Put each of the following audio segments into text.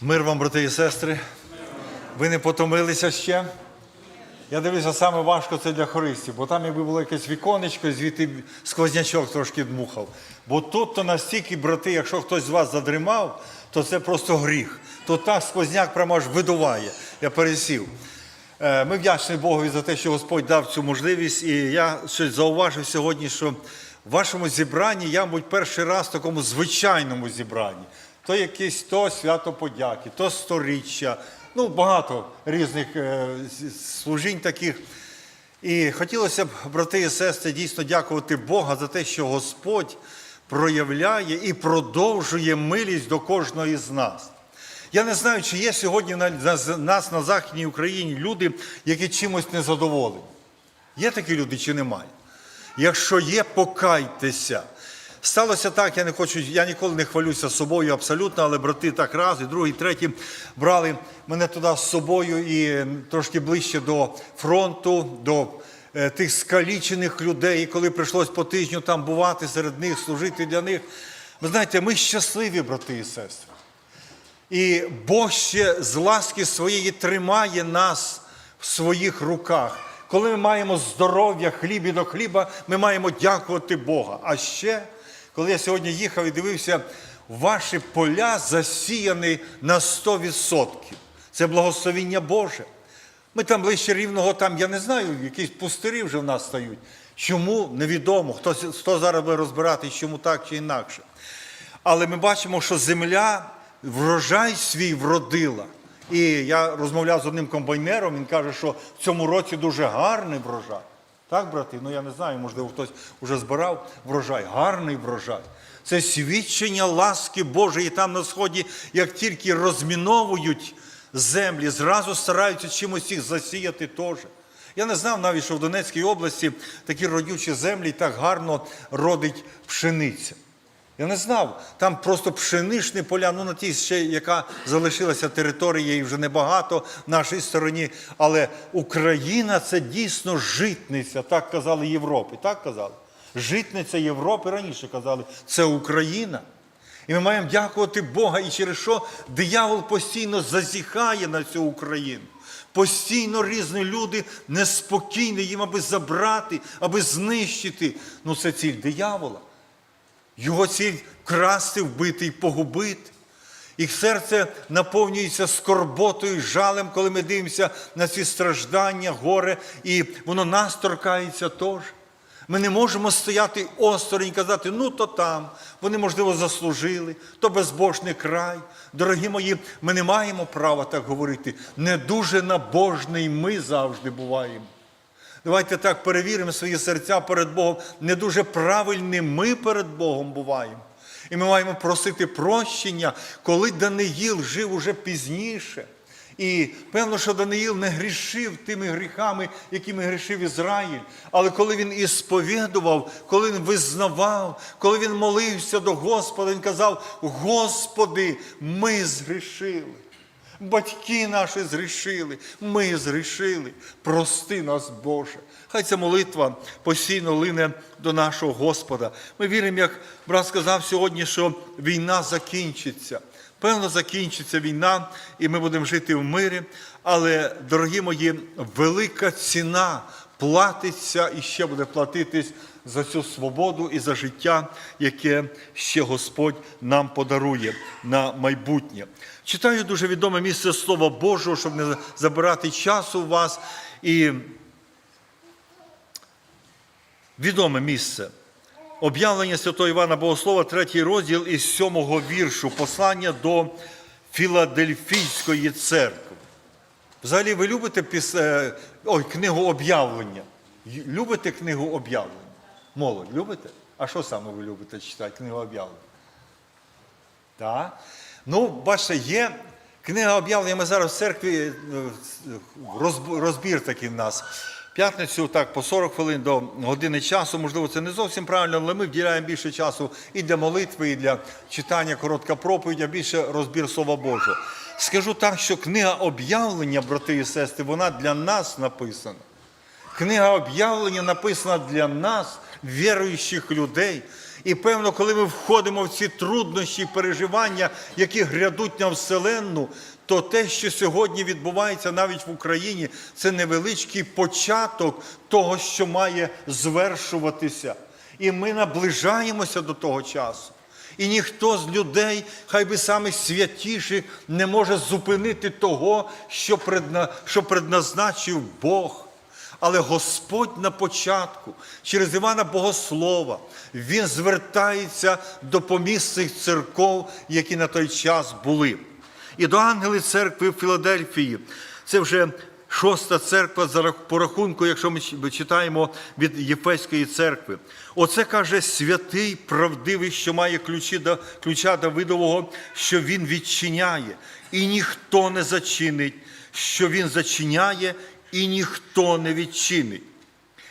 Мир вам, брати і сестри. Ви не потомилися ще? Я дивлюся, саме важко це для хористів, бо там, якби було якесь віконечко, звідти сквознячок трошки дмухав. Бо тут то настільки, брати, якщо хтось з вас задрімав, то це просто гріх. То так сквозняк прямо аж видуває. Я пересів. Е, Ми вдячні Богові за те, що Господь дав цю можливість. І я щось зауважив сьогодні, що вашому зібранні, я, мабуть, перший раз в такому звичайному зібранні. То якесь то свято подяки, то сторіччя, ну багато різних е, служінь таких. І хотілося б, брати і сестри, дійсно дякувати Бога за те, що Господь проявляє і продовжує милість до кожного із нас. Я не знаю, чи є сьогодні на- нас на Західній Україні люди, які чимось незадоволені. Є такі люди чи немає? Якщо є, покайтеся. Сталося так, я не хочу, я ніколи не хвалюся собою абсолютно, але брати так раз, і другий, і третій брали мене туди з собою і трошки ближче до фронту, до е, тих скалічених людей, і коли прийшлось по тижню там бувати серед них, служити для них. Ви знаєте, ми щасливі, брати і сестри. І Бог ще з ласки своєї тримає нас в своїх руках. Коли ми маємо здоров'я, хліб і до хліба, ми маємо дякувати Бога. А ще, коли я сьогодні їхав і дивився, ваші поля засіяні на 100%. Це благословіння Боже. Ми там ближче рівного, там, я не знаю, якісь пустирі вже в нас стають. Чому невідомо, хто, хто зараз буде розбиратись, чому так чи інакше. Але ми бачимо, що земля врожай свій вродила. І я розмовляв з одним комбайнером, він каже, що в цьому році дуже гарний врожай. Так, брати? Ну я не знаю, можливо, хтось вже збирав врожай, гарний врожай. Це свідчення ласки Божої там на сході, як тільки розміновують землі, зразу стараються чимось їх засіяти теж. Я не знав навіть, що в Донецькій області такі родючі землі так гарно родить пшениця. Я не знав. Там просто пшеничні поля, ну на тій ще, яка залишилася територія, і вже небагато в нашій стороні. Але Україна це дійсно житниця, так казали Європи. Так казали? Житниця Європи раніше казали, це Україна. І ми маємо дякувати Бога, і через що диявол постійно зазіхає на цю Україну. Постійно різні люди неспокійні їм, аби забрати, аби знищити. Ну це ціль диявола. Його ціль красти, вбити і погубити. Їх серце наповнюється скорботою, жалем, коли ми дивимося на ці страждання, горе, і воно нас торкається теж. Ми не можемо стояти осторонь і казати, ну то там, вони, можливо, заслужили, то безбожний край. Дорогі мої, ми не маємо права так говорити. Не дуже набожний ми завжди буваємо. Давайте так перевіримо свої серця перед Богом. Не дуже правильні ми перед Богом буваємо. І ми маємо просити прощення, коли Даниїл жив уже пізніше. І певно, що Даниїл не грішив тими гріхами, якими грішив Ізраїль. Але коли він і сповідував, коли він визнавав, коли він молився до Господа, він казав: Господи, ми згрішили. Батьки наші згрішили, ми згрішили. Прости нас, Боже. Хай ця молитва постійно лине до нашого Господа. Ми віримо, як брат сказав сьогодні, що війна закінчиться. Певно, закінчиться війна, і ми будемо жити в мирі. Але, дорогі мої, велика ціна платиться і ще буде платитись за цю свободу і за життя, яке ще Господь нам подарує на майбутнє. Читаю дуже відоме місце Слова Божого, щоб не забирати часу у вас. І відоме місце. Об'явлення святого Івана Богослова, третій розділ із сьомого віршу, послання до Філадельфійської церкви. Взагалі, ви любите піс... е, Ой, книгу об'явлення? Любите книгу об'явлення? Молодь, любите? А що саме ви любите читати? Книгу об'явлення? Так. Ну, бачите, є книга об'явлення. Ми зараз в церкві е, розбір такий в нас. П'ятницю так по 40 хвилин до години часу. Можливо, це не зовсім правильно, але ми вділяємо більше часу і для молитви, і для читання коротка проповідь, а більше розбір Слова Божого. Скажу так, що книга об'явлення, брати і сестри, вона для нас написана. Книга об'явлення написана для нас, віруючих людей. І певно, коли ми входимо в ці труднощі, і переживання, які грядуть на вселенну, то те, що сьогодні відбувається навіть в Україні, це невеличкий початок того, що має звершуватися. І ми наближаємося до того часу. І ніхто з людей, хай би самих святіших, не може зупинити того, що предназначив Бог. Але Господь на початку, через Івана Богослова, Він звертається до помісних церков, які на той час були. І до ангели церкви в Філадельфії. Це вже шоста церква по рахунку, якщо ми читаємо від Єфеської церкви. Оце каже святий, правдивий, що має ключі до ключа Давидового, що він відчиняє, і ніхто не зачинить, що він зачиняє, і ніхто не відчинить.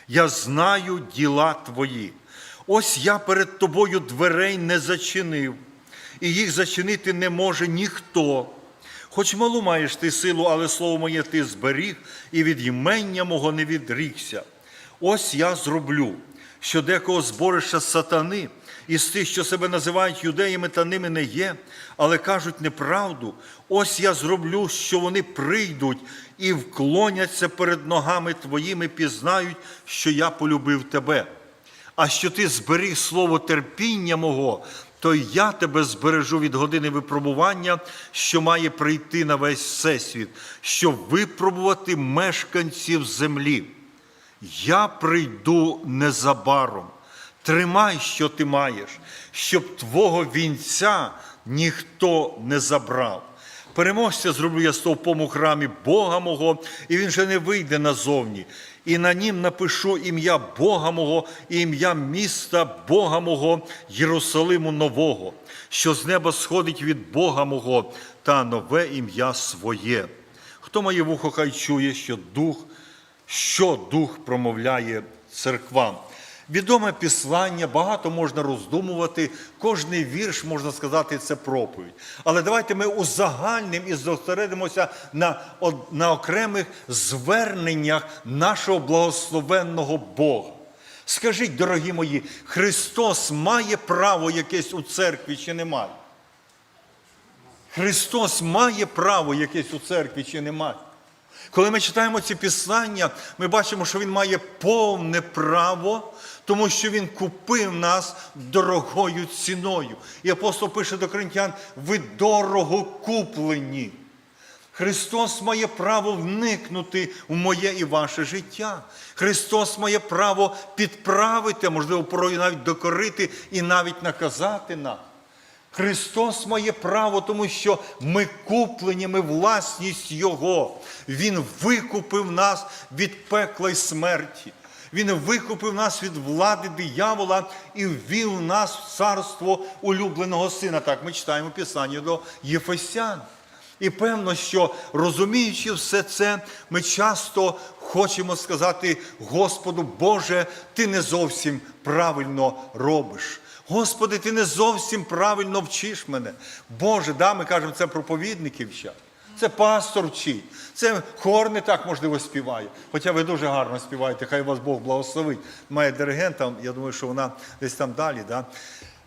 Я знаю діла твої. Ось я перед тобою дверей не зачинив, і їх зачинити не може ніхто. Хоч малу маєш ти силу, але слово моє ти зберіг, і від імення мого не відрікся. Ось я зроблю, що декого збориша сатани, із тих, що себе називають юдеями, та ними не є, але кажуть неправду. Ось я зроблю, що вони прийдуть і вклоняться перед ногами твоїми, пізнають, що я полюбив тебе. А що ти зберіг слово терпіння мого, то я тебе збережу від години випробування, що має прийти на весь всесвіт, щоб випробувати мешканців землі. Я прийду незабаром. Тримай, що ти маєш, щоб твого вінця ніхто не забрав. Переможця зроблю я стовпом у храмі Бога мого, і він же не вийде назовні. І на нім напишу ім'я Бога мого і ім'я міста Бога мого, Єрусалиму нового, що з неба сходить від Бога мого та нове ім'я своє. Хто має вухо, хай чує, що дух що дух промовляє церквам. Відоме післання, багато можна роздумувати, кожний вірш, можна сказати, це проповідь. Але давайте ми узагальнимо і зосередимося на, на окремих зверненнях нашого благословенного Бога. Скажіть, дорогі мої, Христос має право якесь у церкві чи не має? Христос має право якесь у церкві чи не має? Коли ми читаємо ці післання, ми бачимо, що Він має повне право, тому що Він купив нас дорогою ціною. І апостол пише до коринтян: ви дорого куплені. Христос має право вникнути в моє і ваше життя. Христос має право підправити, а можливо, порою навіть докорити і навіть наказати нас. Христос має право, тому що ми куплені, ми власність Його. Він викупив нас від пекла й смерті. Він викупив нас від влади диявола і ввів нас в царство улюбленого сина. Так ми читаємо Писання до Єфесян. І певно, що розуміючи все це, ми часто хочемо сказати Господу, Боже, ти не зовсім правильно робиш. Господи, ти не зовсім правильно вчиш мене. Боже, да, ми кажемо, це проповідники вчать. Це пастор вчить. Це хор не так можливо співає. Хоча ви дуже гарно співаєте, хай вас Бог благословить. Має диригента, я думаю, що вона десь там далі. Да?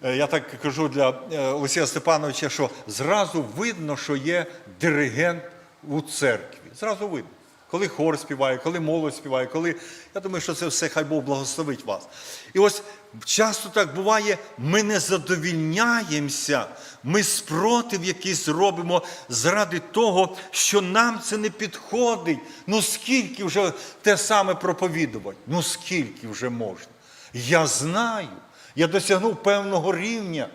Е, Я так кажу для е, Олексія Степановича, що зразу видно, що є диригент у церкві. Зразу видно. Коли хор співає, коли молодь співає, коли. Я думаю, що це все хай Бог благословить вас. І ось часто так буває, ми не задовільняємося, ми спротив якийсь робимо заради того, що нам це не підходить. Ну скільки вже те саме проповідувати? Ну скільки вже можна? Я знаю, я досягнув певного рівня.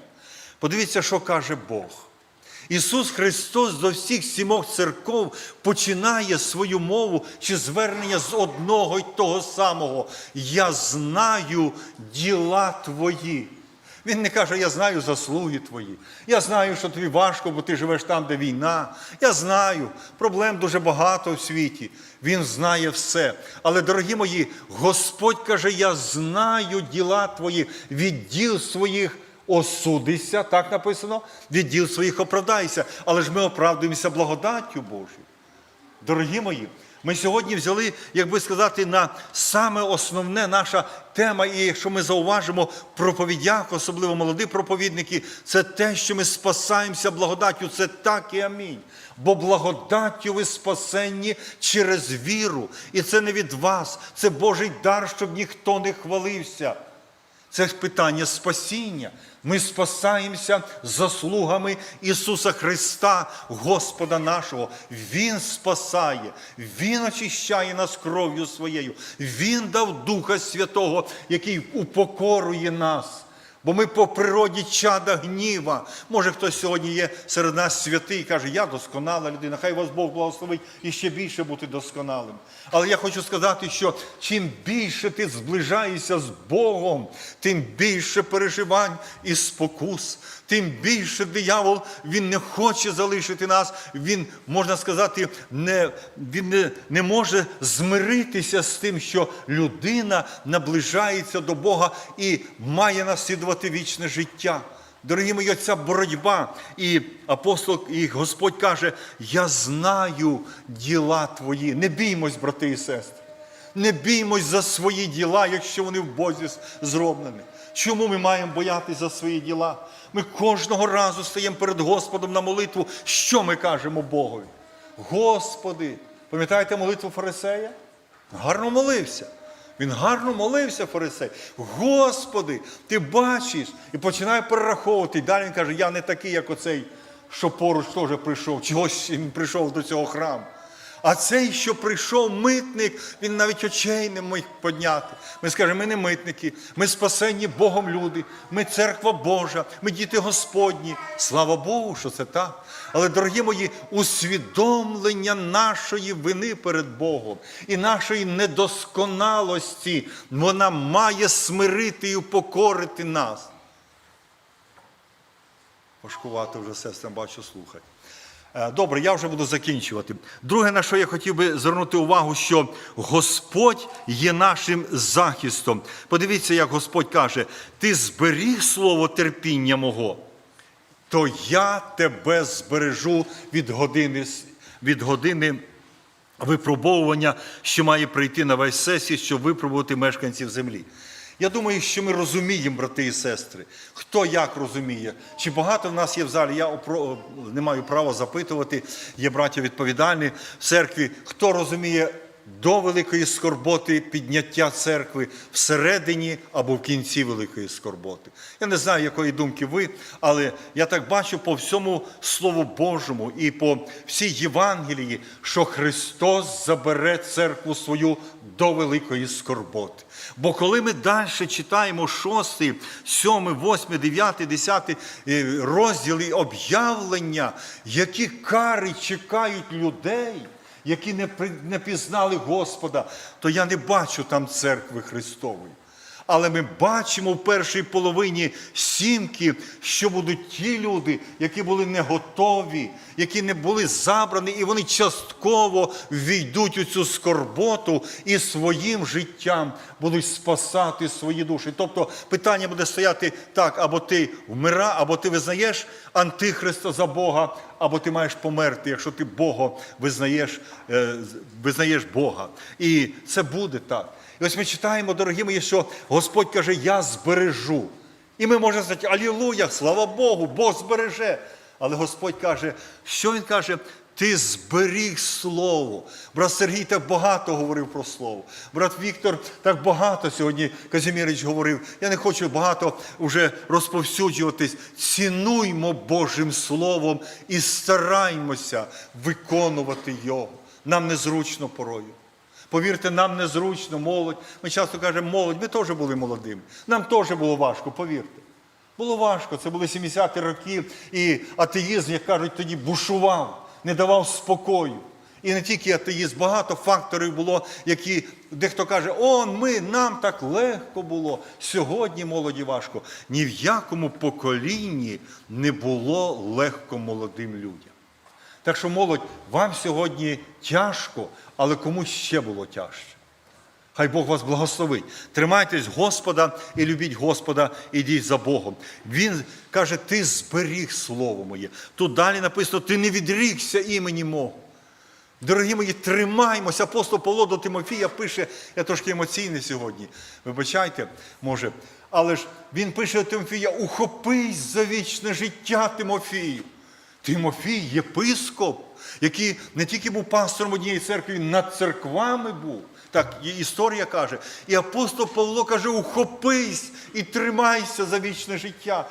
Подивіться, що каже Бог. Ісус Христос до всіх сімох церков починає свою мову чи звернення з одного й того самого. Я знаю діла твої. Він не каже, я знаю заслуги твої. Я знаю, що тобі важко, бо ти живеш там, де війна. Я знаю, проблем дуже багато в світі. Він знає все. Але, дорогі мої, Господь каже, я знаю діла твої, від діл своїх осудися, так написано, від діл своїх оправдайся. Але ж ми оправдуємося благодаттю Божою. Дорогі мої, Ми сьогодні взяли, як би сказати, на саме основне наша тема, і якщо ми зауважимо в проповідях, особливо молоді проповідники, це те, що ми спасаємося благодаттю. Це так і амінь. Бо благодаттю ви спасенні через віру. І це не від вас, це Божий дар, щоб ніхто не хвалився. Це питання спасіння. Ми спасаємося заслугами Ісуса Христа, Господа нашого. Він спасає, Він очищає нас кров'ю своєю. Він дав Духа Святого, який упокорує нас. Бо ми по природі чада гніва. Може, хтось сьогодні є серед нас святий і каже, я досконала людина, хай вас Бог благословить і ще більше бути досконалим. Але я хочу сказати, що чим більше ти зближаєшся з Богом, тим більше переживань і спокус, тим більше диявол він не хоче залишити нас. Він, можна сказати, не, він не, не може змиритися з тим, що людина наближається до Бога і має наслідувати вічне життя. Дорогі мої, ця боротьба, і апостол, і Господь каже: Я знаю діла твої. Не біймось, брати і сестри. Не біймось за свої діла, якщо вони в Бозі зроблені. Чому ми маємо боятися за свої діла? Ми кожного разу стаємо перед Господом на молитву. Що ми кажемо Богові? Господи, пам'ятаєте молитву Фарисея? Гарно молився. Він гарно молився, фарисей. Господи, ти бачиш, і починає перераховувати. І далі він каже, я не такий, як оцей, що поруч теж прийшов, чогось він прийшов до цього храму. А цей, що прийшов митник, він навіть очей не міг підняти. Ми скажемо, ми не митники, ми спасені Богом люди, ми церква Божа, ми діти Господні. Слава Богу, що це так. Але, дорогі мої, усвідомлення нашої вини перед Богом і нашої недосконалості, вона має смирити і упокорити нас. Важкувато вже сестрам бачу, слухай. Е, Добре, я вже буду закінчувати. Друге, на що я хотів би звернути увагу, що Господь є нашим захистом. Подивіться, як Господь каже: ти зберіг слово терпіння мого, то я тебе збережу від години, від години випробовування, що має прийти на весь сесії, щоб випробувати мешканців землі. Я думаю, що ми розуміємо, брати і сестри, хто як розуміє. Чи багато в нас є в залі? Я опро- не маю права запитувати, є браття відповідальні в церкві, хто розуміє до великої скорботи підняття церкви всередині або в кінці великої скорботи. Я не знаю, якої думки ви, але я так бачу по всьому Слову Божому і по всій Євангелії, що Христос забере церкву свою до великої скорботи. Бо коли ми далі читаємо 6, 7, 8, 9, 10 е, розділи об'явлення, які кари чекають людей які не, пізнали Господа, то я не бачу там церкви Христової. Але ми бачимо в першій половині сімки, що будуть ті люди, які були не готові, які не були забрані, і вони частково війдуть у цю скорботу і своїм життям будуть спасати свої душі. Тобто питання буде стояти так: або ти вмира, або ти визнаєш антихриста за Бога, або ти маєш померти, якщо ти Бога визнаєш, е, визнаєш Бога. І це буде так. І ось ми читаємо, дорогі мої, що Господь каже, я збережу. І ми можемо сказати, Алілуя, слава Богу, Бог збереже. Але Господь каже, що Він каже? Ти зберіг слово. Брат Сергій так багато говорив про слово. Брат Віктор так багато сьогодні Казімірич говорив. Я не хочу багато вже розповсюджуватись. Цінуймо Божим Словом і стараймося виконувати його. Нам незручно порою. Повірте, нам незручно, молодь. Ми часто кажемо, молодь, ми теж були молодими. Нам теж було важко, повірте. Було важко. Це були 70-ті роки, і атеїзм, як кажуть, тоді бушував, не давав спокою. І не тільки атеїзм, багато факторів було, які дехто каже, он ми, нам так легко було. Сьогодні молоді важко. Ні в якому поколінні не було легко молодим людям. Так що, молодь, вам сьогодні тяжко, але комусь ще було тяжче. Хай Бог вас благословить. Тримайтесь Господа і любіть Господа, ідіть за Богом. Він каже, ти зберіг слово моє. Тут далі написано, ти не відрікся імені мого. Дорогі мої, тримаймося. Апостол Павло до Тимофія пише, я трошки емоційний сьогодні, вибачайте, може. Але ж він пише до Тимофія: ухопись за вічне життя Тимофію. Тимофій, єпископ, який не тільки був пастором однієї церкви, над церквами був. Так історія каже. І апостол Павло каже: ухопись і тримайся за вічне життя.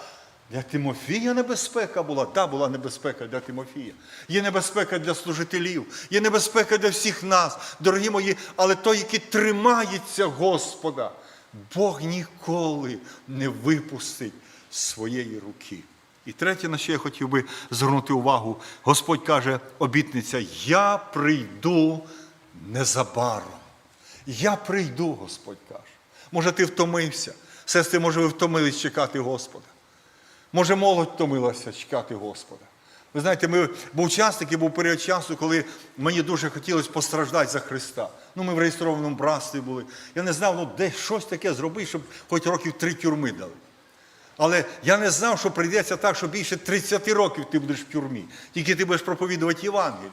Для Тимофія небезпека була. Так, була небезпека для Тимофія. Є небезпека для служителів, є небезпека для всіх нас, дорогі мої, але той, який тримається Господа, Бог ніколи не випустить своєї руки. І третє, на що я хотів би звернути увагу, Господь каже, обітниця: Я прийду незабаром. Я прийду, Господь каже. Може, ти втомився. Сестри, може, ви втомились чекати Господа. Може, молодь втомилася чекати Господа. Ви знаєте, ми, був час, такий був період часу, коли мені дуже хотілося постраждати за Христа. Ну, ми в реєстрованому братстві були. Я не знав, ну де щось таке зробити, щоб хоч років три тюрми дали. Але я не знав, що прийдеться так, що більше 30 років ти будеш в тюрмі. Тільки ти будеш проповідувати Євангелію.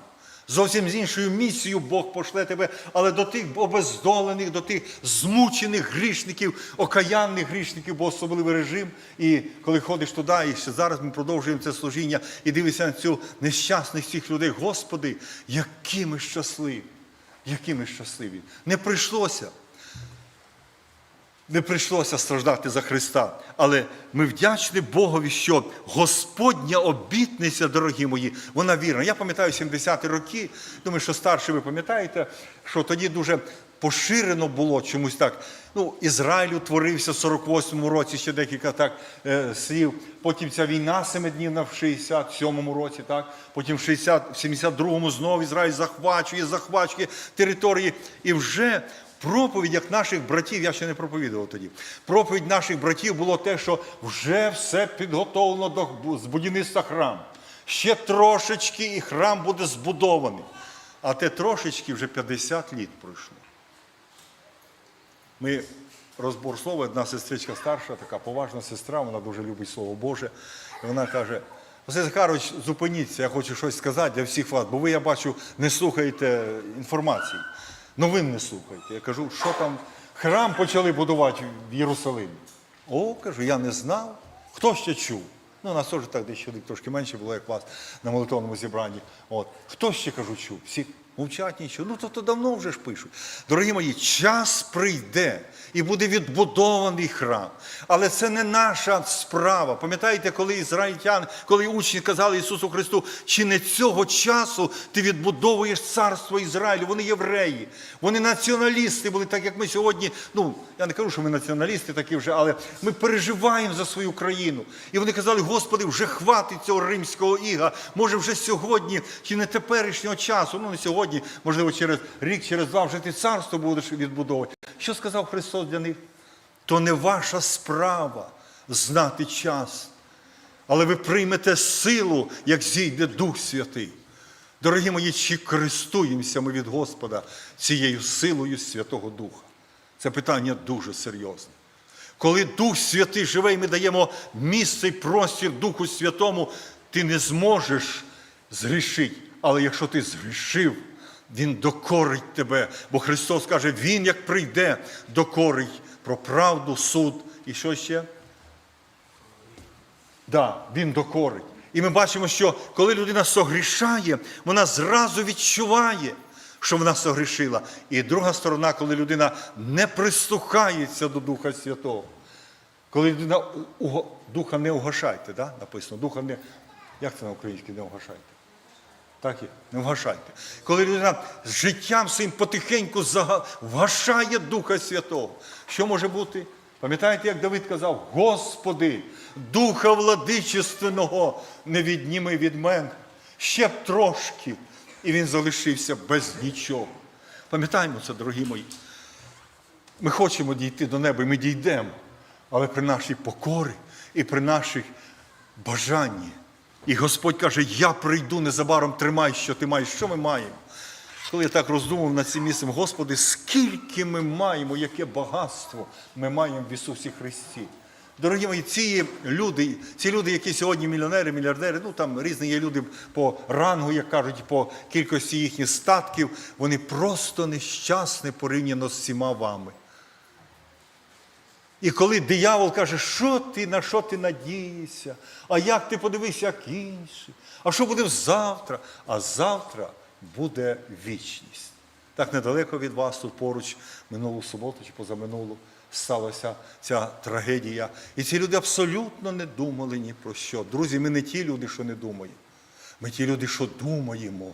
Зовсім з іншою місією Бог пошле тебе, але до тих обездолених, до тих змучених грішників, окаянних грішників, бо особливий режим. І коли ходиш туди, і ще зараз ми продовжуємо це служіння, і дивишся на цю нещасних цих людей, Господи, які ми щасливі, які ми щасливі. Не прийшлося не прийшлося страждати за Христа. Але ми вдячні Богові, що Господня обітниця, дорогі мої, вона вірна. Я пам'ятаю 70-ті роки, думаю, що старші ви пам'ятаєте, що тоді дуже поширено було чомусь так. Ну, Ізраїль утворився в 48-му році, ще декілька так е, слів. Потім ця війна семиднівна в 67-му році, так? потім в 60, в 72-му знову Ізраїль захвачує, захвачує території. І вже проповідь як наших братів, я ще не проповідував тоді. Проповідь наших братів було те, що вже все підготовлено до будівництва храму. Ще трошечки і храм буде збудований. А те трошечки вже 50 літ пройшло. Ми розбор слова, одна сестричка старша, така поважна сестра, вона дуже любить Слово Боже. І вона каже: Василь Захарович, зупиніться, я хочу щось сказати для всіх вас, бо ви, я бачу, не слухаєте інформації. Новин не слухайте. Я кажу, що там храм почали будувати в Єрусалимі. О, кажу, я не знав. Хто ще чув? Ну, нас теж так десь трошки менше було, як вас на молитовному зібранні. От. Хто ще кажу, чув? Всі мовчать нічого. Ну, то, то давно вже ж пишуть. Дорогі мої, час прийде і буде відбудований храм. Але це не наша справа. Пам'ятаєте, коли ізраїльтяни, коли учні казали Ісусу Христу, чи не цього часу ти відбудовуєш царство Ізраїлю? Вони євреї, вони націоналісти були, так як ми сьогодні. Ну, я не кажу, що ми націоналісти такі вже, але ми переживаємо за свою країну. І вони казали, Господи, вже хватить цього римського іга. Може, вже сьогодні, чи не теперішнього часу, ну не сьогодні, можливо, через рік, через два вже ти царство будеш відбудовувати. Що сказав Христос для них? То не ваша справа знати час, але ви приймете силу, як зійде Дух Святий. Дорогі мої, чи користуємося ми від Господа цією силою Святого Духа? Це питання дуже серйозне. Коли Дух Святий живе, і ми даємо місце і простір Духу Святому, ти не зможеш згрішити. Але якщо ти згрішив, Він докорить тебе. Бо Христос каже, Він як прийде, докорить про правду, суд і що ще? Да, він докорить. І ми бачимо, що коли людина согрішає, вона зразу відчуває, що вона согрішила. І друга сторона, коли людина не прислухається до Духа Святого. Коли людина духа не угашайте, да? написано, духа не. Як це на українській не угашайте? Так є, не вгашайте. Коли людина з життям своїм потихеньку вгашає Духа Святого, що може бути? Пам'ятаєте, як Давид казав, Господи, Духа владичественного не відніми від мене. Ще б трошки. І він залишився без нічого. Пам'ятаємо це, дорогі мої. Ми хочемо дійти до неба, і ми дійдемо, але при нашій покорі і при наших бажанні. І Господь каже, я прийду незабаром, тримай, що ти маєш. Що ми маємо? Коли я так роздумав над цим місцем, Господи, скільки ми маємо, яке багатство ми маємо в Ісусі Христі. Дорогі мої, ці люди, ці люди, які сьогодні мільйонери, мільярдери, ну там різні є люди по рангу, як кажуть, по кількості їхніх статків, вони просто нещасні порівняно з всіма вами. І коли диявол каже, що ти, на що ти надієшся, а як ти подивися, як інші, а що буде завтра? А завтра буде вічність. Так недалеко від вас, тут поруч, минулу суботу чи позаминулу, сталася ця трагедія. І ці люди абсолютно не думали ні про що. Друзі, ми не ті люди, що не думаємо. Ми ті люди, що думаємо.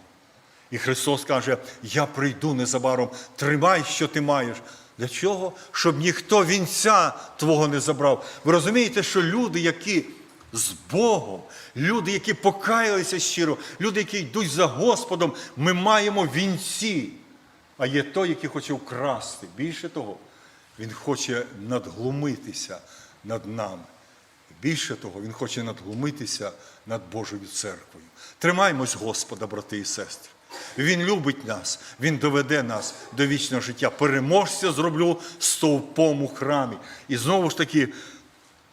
І Христос каже: Я прийду незабаром, тримай, що ти маєш. Для чого? Щоб ніхто вінця твого не забрав. Ви розумієте, що люди, які з Богом, люди, які покаялися щиро, люди, які йдуть за Господом, ми маємо вінці. А є той, який хоче вкрасти. Більше того, він хоче надглумитися над нами. Більше того, він хоче надглумитися над Божою церквою. Тримаймось Господа, брати і сестри. Він любить нас, Він доведе нас до вічного життя. Переможця зроблю стовпом у храмі. І знову ж таки,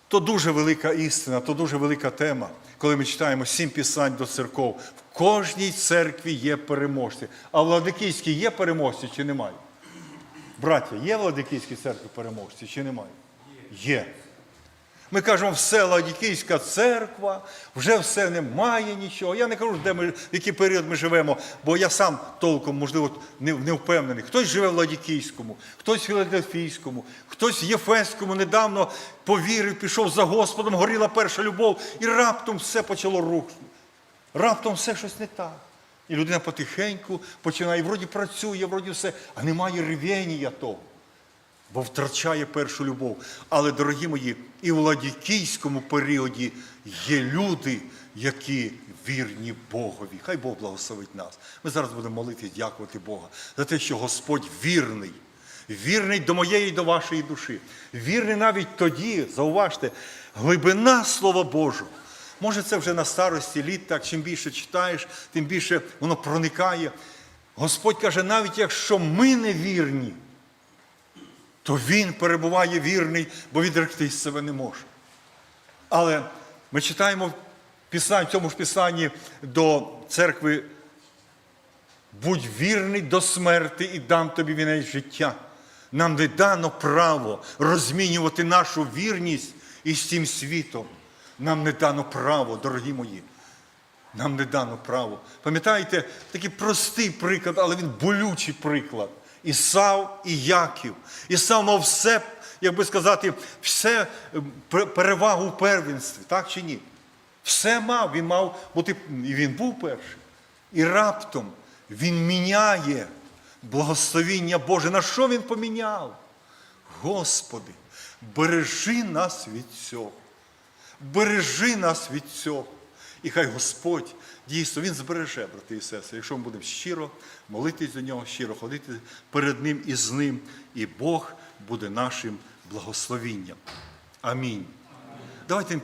то дуже велика істина, то дуже велика тема, коли ми читаємо сім писань до церков. В кожній церкві є переможці. А в Ладикійській є переможці чи немає? Браття, є в Ладикійській церкві переможці чи немає? Є. Ми кажемо, все Ладікійська церква, вже все немає нічого. Я не кажу, де ми, в який період ми живемо, бо я сам толком, можливо, не, не впевнений. Хтось живе в Ладікійському, хтось в Філадельфійському, хтось в Єфеському недавно повірив, пішов за Господом, горіла перша любов, і раптом все почало рухнути. Раптом все щось не так. І людина потихеньку починає, вроді працює, вроді все, а немає ревенія того бо втрачає першу любов. Але, дорогі мої, і в ладікійському періоді є люди, які вірні Богові. Хай Бог благословить нас. Ми зараз будемо молитись, дякувати Бога за те, що Господь вірний. Вірний до моєї до вашої душі. Вірний навіть тоді, зауважте, глибина Слова Божого. Може, це вже на старості літ, так чим більше читаєш, тим більше воно проникає. Господь каже, навіть якщо ми не вірні, то він перебуває вірний, бо відректись себе не може. Але ми читаємо в цьому ж писанні до церкви будь вірний до смерти і дам тобі вінець життя. Нам не дано право розмінювати нашу вірність із цим світом. Нам не дано право, дорогі мої. Нам не дано право. Пам'ятаєте, такий простий приклад, але він болючий приклад. Ісав і Яків. Ісав мав все, як би сказати, все е, перевагу в первенстві, так чи ні? Все мав, він мав бути, і він був перший. І раптом він міняє благословіння Боже. На що він поміняв? Господи, бережи нас від цього. Бережи нас від цього. І хай Господь дійсно Він збереже, брати і сестри, якщо ми будемо щиро молитись до нього, щиро ходити перед Ним і з Ним, і Бог буде нашим благословінням. Амінь. Давайте